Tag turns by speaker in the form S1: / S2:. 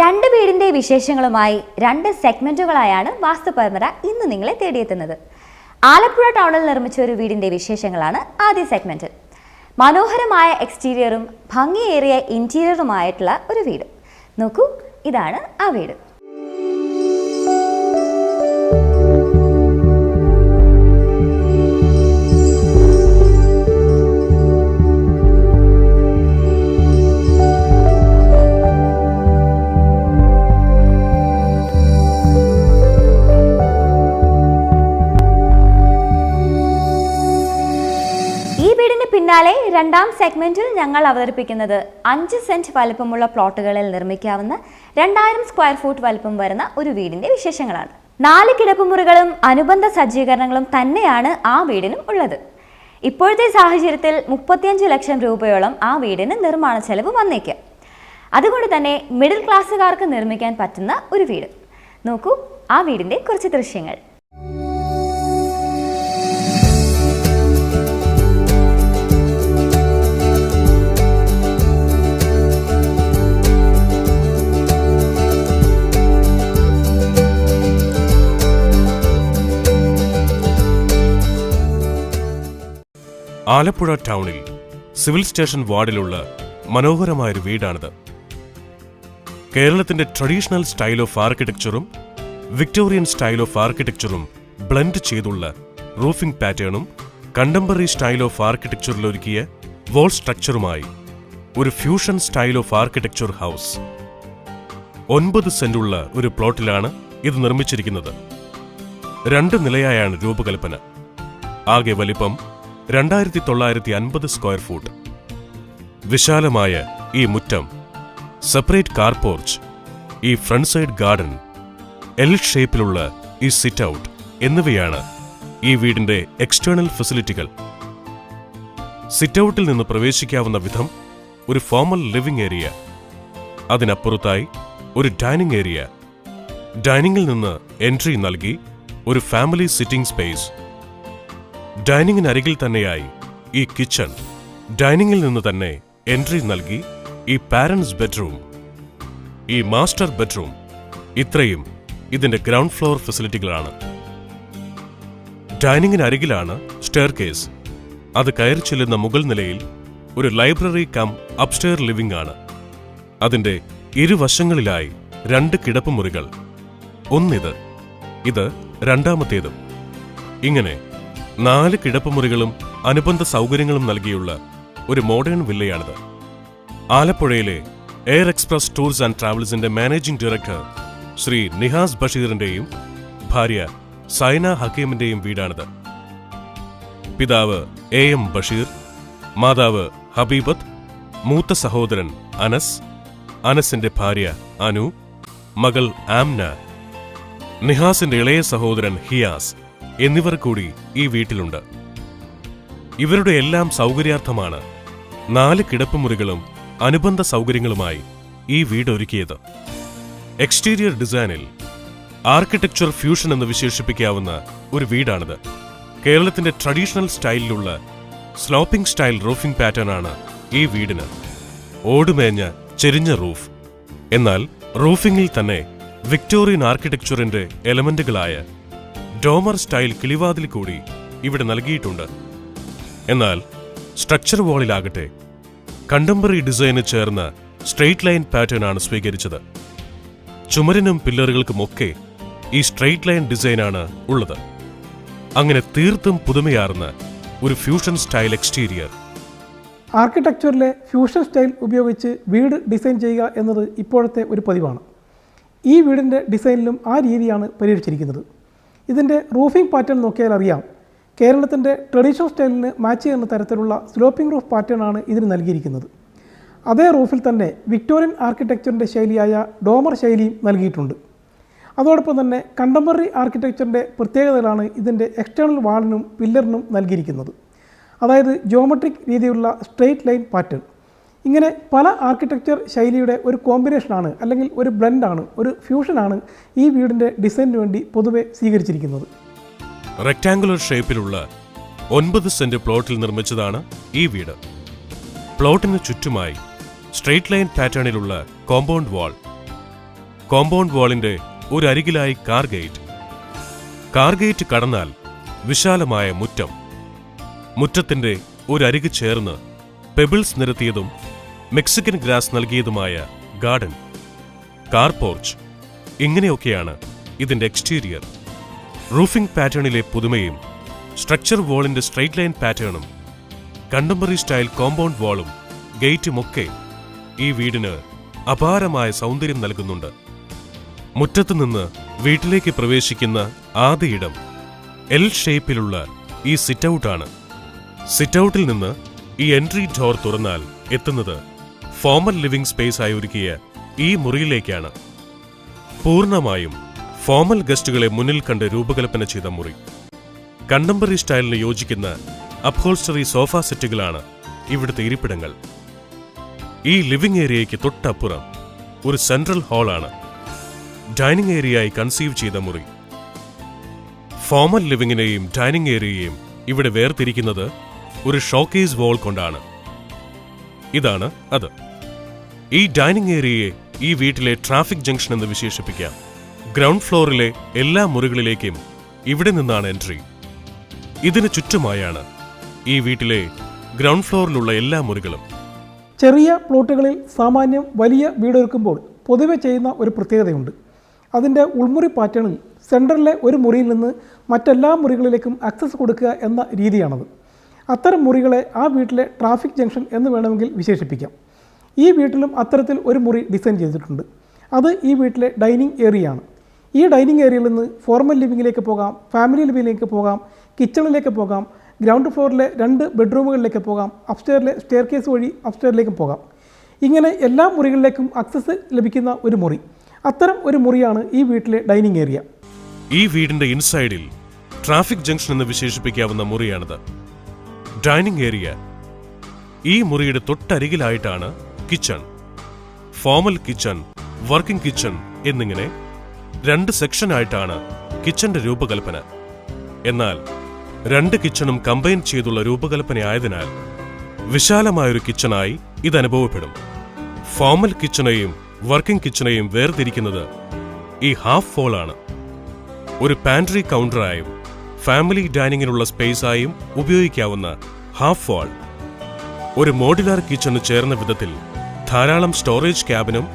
S1: രണ്ട് വീടിന്റെ വിശേഷങ്ങളുമായി രണ്ട് സെഗ്മെന്റുകളായാണ് വാസ്തുപരമ്പര ഇന്ന് നിങ്ങളെ തേടിയെത്തുന്നത്. ആലപ്പുഴ ടൗണിൽ നിർമ്മിച്ച ഒരു വീടിന്റെ വിശേഷങ്ങളാണ് ആദ്യ സെഗ്മെന്റ്. മനോഹരമായ എക്സ്റ്റീരിയറും ഭംഗിയേറിയ ഇന്റീരിയറുമായിട്ടുള്ള ഒരു വീട്. നോക്കൂ ഇതാണ് ആ വീട്. പിന്നാലെ രണ്ടാം സെഗ്മെന്റിൽ ഞങ്ങൾ അവതരിപ്പിക്കുന്നത് അഞ്ച് സെന്റ് വലുപ്പമുള്ള പ്ലോട്ടുകളിൽ നിർമ്മിക്കാവുന്ന രണ്ടായിരം സ്ക്വയർ ഫൂട്ട് വലുപ്പം വരുന്ന ഒരു വീടിന്റെ വിശേഷങ്ങളാണ്. നാല് കിടപ്പുമുറികളും അനുബന്ധ സജ്ജീകരണങ്ങളും തന്നെയാണ് ആ വീടിനും ഉള്ളത്. ഇപ്പോഴത്തെ സാഹചര്യത്തിൽ മുപ്പത്തിയഞ്ച് ലക്ഷം രൂപയോളം ആ വീടിന് നിർമ്മാണ ചെലവ് വന്നേക്കാം. അതുകൊണ്ട് തന്നെ മിഡിൽ ക്ലാസ്സുകാർക്ക് നിർമ്മിക്കാൻ പറ്റുന്ന ഒരു വീട്. നോക്കൂ ആ വീടിന്റെ കുറച്ച് ദൃശ്യങ്ങൾ.
S2: ആലപ്പുഴ ടൗണിൽ സിവിൽ സ്റ്റേഷൻ വാർഡിലുള്ള മനോഹരമായൊരു വീടാണിത്. കേരളത്തിന്റെ ട്രഡീഷണൽ സ്റ്റൈൽ ഓഫ് ആർക്കിടെക്ചറും വിക്ടോറിയൻ സ്റ്റൈൽ ഓഫ് ആർക്കിടെക്ചറും ബ്ലെൻഡ് ചെയ്തുള്ള റൂഫിംഗ് പാറ്റേണും കണ്ടംപററി സ്റ്റൈൽ ഓഫ് ആർക്കിടെക്ചറിൽ ഒരുക്കിയ വോൾ സ്ട്രക്ചറുമായി ഒരു fusion style of architecture house. ഒൻപത് സെന്റുള്ള ഒരു പ്ലോട്ടിലാണ് ഇത് നിർമ്മിച്ചിരിക്കുന്നത്. രണ്ട് നിലയായാണ് രൂപകൽപ്പന. ആകെ വലിപ്പം രണ്ടായിരത്തി തൊള്ളായിരത്തി അൻപത് സ്ക്വയർ ഫൂട്ട്. വിശാലമായ ഈ മുറ്റം സെപ്പറേറ്റ് കാർ പോർച്ച് ഈ ഫ്രണ്ട് സൈഡ് ഗാർഡൻ എൽ ഷേപ്പിലുള്ള ഈ സിറ്റ് ഔട്ട് എന്നിവയാണ് ഈ വീടിന്റെ എക്സ്റ്റേണൽ ഫെസിലിറ്റികൾ. സിറ്റ് ഔട്ടിൽ നിന്ന് പ്രവേശിക്കാവുന്ന വിധം ഒരു ഫോമൽ ലിവിംഗ് ഏരിയ അതിനപ്പുറത്തായി ഒരു ഡൈനിങ് ഏരിയ. ഡൈനിങ്ങിൽ നിന്ന് എൻട്രി നൽകി ഒരു ഫാമിലി സിറ്റിംഗ് സ്പേസ് ഡൈനിങ്ങിനരികിൽ തന്നെയായി ഈ കിച്ചൺ ഡൈനിങ്ങിൽ നിന്ന് തന്നെ എൻട്രി നൽകി ഈ പാരൻസ് ബെഡ്റൂം. ഈ മാസ്റ്റർ ബെഡ്റൂം ഇത്രയും ഇതിന്റെ ഗ്രൗണ്ട് ഫ്ലോർ ഫെസിലിറ്റികളാണ്. ഡൈനിങ്ങിനരികിലാണ് സ്റ്റെയർ കേസ് അത് കയറി ചെല്ലുന്ന മുകൾ നിലയിൽ ഒരു ലൈബ്രറി കം അപ്സ്റ്റെയർ ലിവിംഗ് ആണ്. അതിന്റെ ഇരുവശങ്ങളിലായി രണ്ട് കിടപ്പുമുറികൾ. ഒന്നിത് ഇത് രണ്ടാമത്തേതും. ഇങ്ങനെ നാല് കിടപ്പുമുറികളും അനുബന്ധ സൗകര്യങ്ങളും നൽകിയുള്ള ഒരു മോഡേൺ വില്ലയാണിത്. ആലപ്പുഴയിലെ എയർ എക്സ്പ്രസ് ടൂർസ് ആൻഡ് ട്രാവൽസിന്റെ മാനേജിംഗ് ഡയറക്ടർ ശ്രീ നിഹാസ് ബഷീറിന്റെയും ഭാര്യ സൈന ഹക്കീമിന്റെയും വീടാണിത്. പിതാവ് എ എം ബഷീർ മാതാവ് ഹബീബത്ത് മൂത്ത സഹോദരൻ അനസ് അനസിന്റെ ഭാര്യ അനു മകൾ ആംന നിഹാസിന്റെ ഇളയ സഹോദരൻ ഹിയാസ് എന്നിവർ കൂടി ഈ വീട്ടിലുണ്ട്. ഇവരുടെ എല്ലാം സൗകര്യാർത്ഥമാണ് നാല് കിടപ്പുമുറികളും അനുബന്ധ സൗകര്യങ്ങളുമായി ഈ വീട് ഒരുക്കിയത്. എക്സ്റ്റീരിയർ ഡിസൈനിൽ ആർക്കിടെക്ചർ ഫ്യൂഷൻ എന്ന് വിശേഷിപ്പിക്കാവുന്ന ഒരു വീടാണിത്. കേരളത്തിന്റെ ട്രഡീഷണൽ സ്റ്റൈലിലുള്ള സ്ലോപ്പിംഗ് സ്റ്റൈൽ റൂഫിംഗ് പാറ്റേൺ ആണ് ഈ വീടിന് ഓടുമേഞ്ഞ ചെരിഞ്ഞ റൂഫ്. എന്നാൽ റൂഫിംഗിൽ തന്നെ വിക്ടോറിയൻ ആർക്കിടെക്ചറിന്റെ എലമെന്റുകളായ ഡോമർ സ്റ്റൈൽ കിളിവാതിൽ കൂടി ഇവിടെ നൽകിയിട്ടുണ്ട്. എന്നാൽ സ്ട്രക്ചർ വാളിലാകട്ടെ കണ്ടംപററി ഡിസൈന് ചേർന്ന സ്ട്രെയിറ്റ് ലൈൻ പാറ്റേൺ ആണ് സ്വീകരിച്ചത്. ചുമരിനും പില്ലറുകൾക്കുമൊക്കെ ഈ സ്ട്രെയിറ്റ് ലൈൻ ഡിസൈനാണ് ഉള്ളത്. അങ്ങനെ തീർത്തും പുതുമയാർന്ന ഒരു ഫ്യൂഷൻ സ്റ്റൈൽ എക്സ്റ്റീരിയർ.
S3: ആർക്കിടെക്ചറിലെ ഫ്യൂഷൻ സ്റ്റൈൽ ഉപയോഗിച്ച് വീട് ഡിസൈൻ ചെയ്യുക എന്നത് ഇപ്പോഴത്തെ ഒരു പതിവാണ്. ഈ വീടിന്റെ ഡിസൈനിലും ആ രീതിയാണ് പരിഹരിച്ചിരിക്കുന്നത്. ഇതിന്റെ റൂഫിംഗ് പാറ്റേൺ നോക്കിയാൽ അറിയാം. കേരളത്തിന്റെ ട്രഡീഷണൽ സ്റ്റൈലിന് മാച്ച് ചെയ്യുന്ന തരത്തിലുള്ള സ്ലോപ്പിംഗ് റൂഫ് പാറ്റേൺ ആണ് ഇതിന് നൽകിയിരിക്കുന്നത്. അതേ റൂഫിൽ തന്നെ വിക്ടോറിയൻ ആർക്കിടെക്ചറിന്റെ ശൈലിയായ ഡോമർ ശൈലിയും നൽകിയിട്ടുണ്ട്. അതോടൊപ്പം തന്നെ കണ്ടംപററി ആർക്കിടെക്ചറിന്റെ പ്രത്യേകതകളാണ് ഇതിന്റെ എക്സ്റ്റേണൽ വാളിനും പില്ലറിനും നൽകിയിരിക്കുന്നത്. അതായത് ജോമെട്രിക് രീതിയിലുള്ള സ്ട്രെയിറ്റ് ലൈൻ പാറ്റേൺ ഇങ്ങനെ പല ആർക്കിടെക്ചർ ശൈലിയുടെ ഒരു കോമ്പിനേഷനാണ് അല്ലെങ്കിൽ ഒരു ബ്ലെൻഡാണ് ഒരു ഫ്യൂഷനാണ് ഈ വീടിന്റെ ഡിസൈനിന് വേണ്ടി പൊതുവെ സ്വീകരിച്ചിരിക്കുന്നത്.
S2: റെക്ടാംഗുലർ ഷേപ്പിലുള്ള ഒൻപത് സെന്റ് പ്ലോട്ടിൽ നിർമ്മിച്ചതാണ് ഈ വീട്. പ്ലോട്ടിന് ചുറ്റുമായി സ്ട്രെയിറ്റ് ലൈൻ പാറ്റേണിലുള്ള കോമ്പൗണ്ട് വാൾ കോമ്പൗണ്ട് വാളിന്റെ ഒരു അരികിലായി കാർ ഗേറ്റ് കാർ ഗേറ്റ് കടന്നാൽ വിശാലമായ മുറ്റം. മുറ്റത്തിന്റെ ഒരു അരികു ചേർന്ന് പെബിൾസ് നിരത്തിയതും മെക്സിക്കൻ ഗ്രാസ് നൽകിയതുമായ ഗാർഡൻ കാർ പോർച്ച് ഇങ്ങനെയൊക്കെയാണ് ഇതിന്റെ എക്സ്റ്റീരിയർ. റൂഫിംഗ് പാറ്റേണിലെ പുതുമയും സ്ട്രക്ചർ വാളിന്റെ സ്ട്രെയിറ്റ് ലൈൻ പാറ്റേണും കണ്ടംപററി സ്റ്റൈൽ കോമ്പൗണ്ട് വാളും ഗേറ്റുമൊക്കെ ഈ വീടിന് അപാരമായ സൗന്ദര്യം നൽകുന്നുണ്ട്. മുറ്റത്തുനിന്ന് വീട്ടിലേക്ക് പ്രവേശിക്കുന്ന ആദ്യ ഇടം എൽ ഷേപ്പിലുള്ള ഈ സിറ്റൗട്ടാണ് സിറ്റൗട്ടിൽ നിന്ന് ഈ എൻട്രി ഡോർ തുറന്നാൽ എത്തുന്നത് ഫോമൽ ലിവിംഗ് സ്പേസ് ആയി ഒരുക്കിയ ഈ മുറിയിലേക്കാണ്. പൂർണമായും ഫോമൽ ഗസ്റ്റുകളെ മുന്നിൽ കണ്ട് രൂപകൽപ്പന ചെയ്ത മുറി. കണ്ടംപററി സ്റ്റൈലിന് യോജിക്കുന്ന അപ്ഹോൾസ്റ്ററി സോഫ സെറ്റുകളാണ് ഇവിടുത്തെ ഇരിപ്പിടങ്ങൾ. ഈ ലിവിംഗ് ഏരിയയ്ക്ക് തൊട്ടപ്പുറം ഒരു സെൻട്രൽ ഹാളാണ് ഡൈനിങ് ഏരിയയായി കൺസീവ് ചെയ്ത മുറി. ഫോമൽ ലിവിങ്ങിനെയും ഡൈനിങ് ഏരിയയെയും ഇവിടെ വേർതിരിക്കുന്നത് ഒരു ഷോക്കേസ് വാൾ കൊണ്ടാണ്. ഇതാണ് അത്. ഈ ഡൈനിങ് ഏരിയയെ ഈ വീട്ടിലെ ട്രാഫിക് ജംഗ്ഷൻ എന്ന് വിശേഷിപ്പിക്കാം. ഗ്രൗണ്ട് ഫ്ലോറിലെ എല്ലാ മുറികളിലേക്കും ഇവിടെ നിന്നാണ് എൻട്രി. ഇതിന് ചുറ്റുമായാണ് ഈ വീട്ടിലെ ഗ്രൗണ്ട് ഫ്ലോറിലുള്ള എല്ലാ മുറികളും.
S3: ചെറിയ പ്ലോട്ടുകളിൽ സാമാന്യം വലിയ വീടൊരുക്കുമ്പോൾ പൊതുവെ ചെയ്യുന്ന ഒരു പ്രത്യേകതയുണ്ട്. അതിന്റെ ഉൾമുറി പാറ്റേണിൽ സെന്ററിലെ ഒരു മുറിയിൽ നിന്ന് മറ്റെല്ലാ മുറികളിലേക്കും ആക്സസ് കൊടുക്കുക എന്ന രീതിയാണത്. അത്തരം മുറികളെ ആ വീട്ടിലെ ട്രാഫിക് ജംഗ്ഷൻ എന്ന് വേണമെങ്കിൽ വിശേഷിപ്പിക്കാം. ഈ വീട്ടിലും അത്തരത്തിൽ ഒരു മുറി ഡിസൈൻ ചെയ്തിട്ടുണ്ട്. അത് ഈ വീട്ടിലെ ഡൈനിങ് ഏരിയയാണ്. ഈ ഡൈനിങ് ഏരിയയിൽ നിന്ന് ഫോർമൽ ലിവിങ്ങിലേക്ക് പോകാം ഫാമിലി ലിവിങ്ങിലേക്ക് പോകാം കിച്ചണിലേക്ക് പോകാം ഗ്രൗണ്ട് ഫ്ലോറിലെ രണ്ട് ബെഡ്റൂമുകളിലേക്ക് പോകാം അപ്സ്റ്റെയറിലെ സ്റ്റെയർ കേസ് വഴി അപ്സ്റ്റെയറിലേക്കും പോകാം. ഇങ്ങനെ എല്ലാ മുറികളിലേക്കും അക്സസ് ലഭിക്കുന്ന ഒരു മുറി. അത്തരം ഒരു മുറിയാണ് ഈ വീട്ടിലെ ഡൈനിങ് ഏരിയ.
S2: ഈ വീടിന്റെ ഇൻസൈഡിൽ ട്രാഫിക് ജംഗ്ഷൻ എന്ന് വിശേഷിപ്പിക്കാവുന്ന മുറിയാണിത്. ഡൈനിങ് ഏരിയ ഈ മുറിയുടെ തൊട്ടരികിലായിട്ടാണ് kitchen formal kitchen working kitchen എന്നിങ്ങനെ രണ്ട് സെക്ഷനായിട്ടാണ് കിച്ചന്റെ രൂപകൽപ്പന. എന്നാൽ രണ്ട് കിച്ചണും കമ്പൈൻ ചെയ്തുള്ള രൂപകൽപ്പനയായതിനാൽ വിശാലമായൊരു കിച്ചണായി ഇത് അനുഭവപ്പെടും. ഫോമൽ കിച്ചണേയും വർക്കിംഗ് കിച്ചണേയും വേർതിരിക്കുന്നത് ഈ ഹാഫ് ഫോളാണ് ഒരു പാൻട്രി കൗണ്ടറായും ഫാമിലി ഡൈനിങ്ങിനുള്ള സ്പേസായും ഉപയോഗിക്കാവുന്ന ഹാഫ് ഫോൾ ഒരു മോഡുലാർ കിച്ചണ് ചേർന്ന വിധത്തിൽ ധാരാളം സ്റ്റോറേജ് ക്യാബിനും